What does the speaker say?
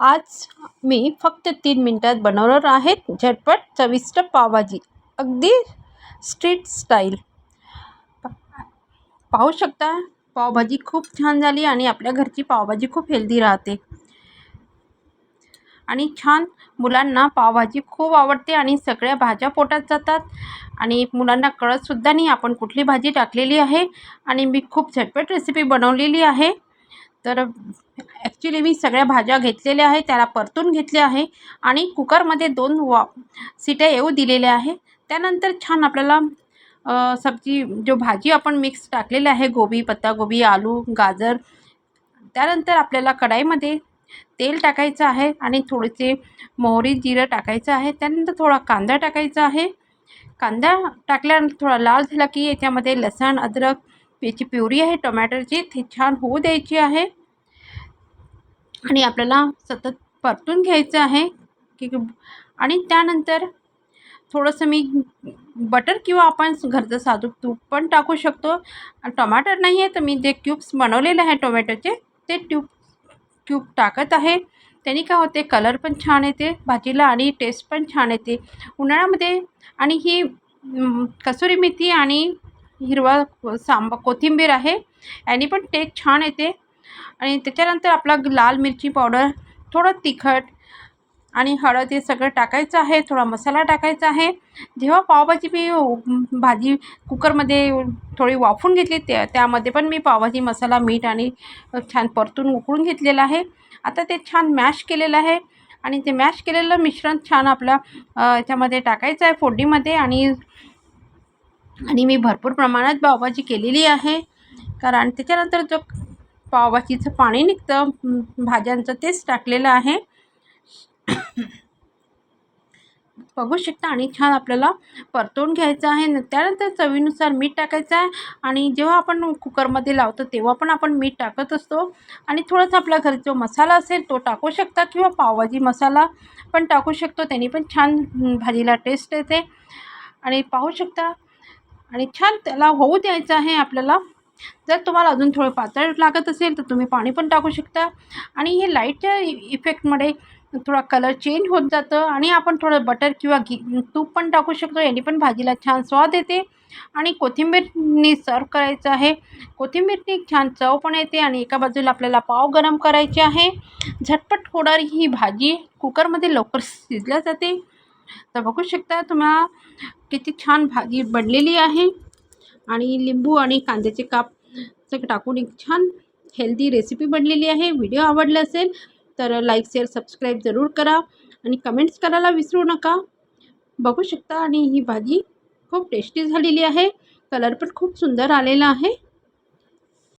आज मी फक्त तीन मिनटात बनवणार आहेत झटपट चविष्ट पावभाजी. अगदी स्ट्रीट स्टाईल पाहू शकता पावभाजी खूप छान झाली आणि आपल्या घरची पावभाजी खूप हेल्दी राहते. आणि छान मुलांना पावभाजी खूप आवडते आणि सगळ्या भाज्या पोटात जातात. आणि मुलांना कळतसुद्धा नाही आपण कुठली भाजी टाकलेली आहे. आणि मी खूप झटपट रेसिपी बनवलेली आहे. तर ॲक्च्युली मी सगळ्या भाज्या घेतलेल्या आहे त्याला परतून घेतले आहे आणि कुकरमध्ये दोन वा सिट्या येऊ दिलेल्या आहे. त्यानंतर छान आपल्याला सब्जी जो भाजी आपण मिक्स टाकलेलं आहे गोबी पत्तागोबी आलू गाजर त्यानंतर आपल्याला कढाईमध्ये तेल टाकायचं आहे आणि थोडेसे मोहरी जिरं टाकायचं आहे. त्यानंतर थोडा कांदा टाकायचा आहे. कांदा टाकल्यानंतर थोडा लाल झाला की याच्यामध्ये लसण अद्रक याची प्युरी आहे टोमॅटोची ती छान होऊ द्यायची आहे. आणि आपल्याला सतत परतून घ्यायचं आहे. की आणि त्यानंतर थोडंसं मी बटर किंवा आपण घरचं साधू तूप पण टाकू शकतो. टमाटर नाही आहे तर मी जे क्यूब्स बनवलेले आहे टोमॅटोचे ते ट्यूब क्यूब टाकत आहे. त्यांनी काय होते कलर पण छान येते भाजीला आणि टेस्ट पण छान येते. उन्हाळ्यामध्ये आणि ही कसुरी मेथी आणि हिरवा सांबा कोथिंबीर आहे. याने पण टेस्ट छान येते. आणि त्याच्यानंतर आपला लाल मिरची पावडर थोडं तिखट आणि हळद हे सगळं टाकायचं आहे. थोडा मसाला टाकायचा आहे. जेव्हा पावभाजी मी भाजी कुकरमध्ये थोडी वाफून घेतली त्या त्यामध्ये पण मी पावभाजी मसाला मीठ आणि छान परतून उकळून घेतलेलं आहे. आता ते छान मॅश केलेलं आहे. आणि ते मॅश केलेलं मिश्रण छान आपलं याच्यामध्ये टाकायचं आहे फोडणीमध्ये आणि आणि मी भरपूर प्रमाणात पावभाजी केलेली आहे. कारण त्याच्यानंतर जो पावभाजीचं पाणी निघतं भाज्यांचं तेच टाकलेलं आहे. बघू शकता आणि छान आपल्याला परतवून घ्यायचं आहे. त्यानंतर चवीनुसार मीठ टाकायचं आहे. आणि जेव्हा आपण कुकरमध्ये लावतो तेव्हा पण आपण मीठ टाकत असतो. आणि थोडंसं आपला घरी जो मसाला असेल तो टाकू शकता किंवा पावभाजी मसाला पण टाकू शकतो. त्याने पण छान भाजीला टेस्ट येते. आणि पाहू शकता आणि छान त्याला होऊ द्यायचं आहे आपल्याला. जर तुम्हाला अजून थोडं पातळ लागत असेल तर तुम्ही पाणी पण टाकू शकता. आणि हे लाईटच्या इफेक्टमुळे थोडा कलर चेंज होत जातं आणि आपण थोडं बटर किंवा घी तूप पण टाकू शकतो. याने पण भाजीला छान स्वाद येते. आणि कोथिंबीरनी सर्व करायचं आहे. कोथिंबीरनी छान चव पण येते आणि एका बाजूला आपल्याला पाव गरम करायचे आहे. झटपट होणारी ही भाजी कुकरमध्ये लवकर शिजल्या जाते. तर बघू शकता तुम्हाला किती छान भाजी बनलेली आहे. आणि लिंबू आणि कांद्याचे काप सगळं टाकून एक छान हेल्दी रेसिपी बनलेली आहे. व्हिडिओ आवडला असेल तर लाईक शेअर सबस्क्राईब जरूर करा आणि कमेंट्स करायला विसरू नका. बघू शकता आणि ही भाजी खूप टेस्टी झालेली आहे. कलर पण खूप सुंदर आलेला आहे.